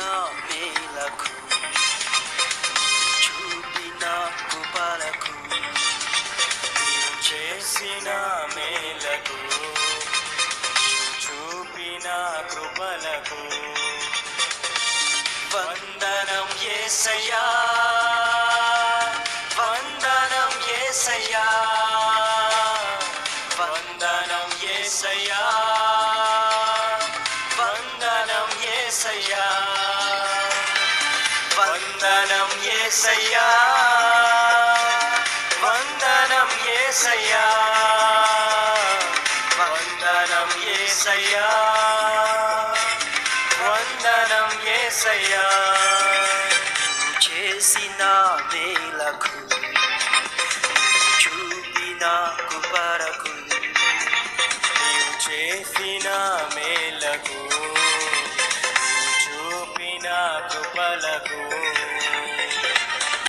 మేలకు చూపిన కృపలకు నీవు చేసిన మేలకు నీవు చూపిన కృపలకు. వందనం యేసయ్యా వందనం యేసయ్యా ఏసయ్యా. వందనం ఏసయ్యా. వందనం ఏసయ్యా. వందనం ఏసయ్యా. వందనం ఏసయ్యా. చేసిన మేలకు చూపిన కుబరకు చేసిన చుపలకు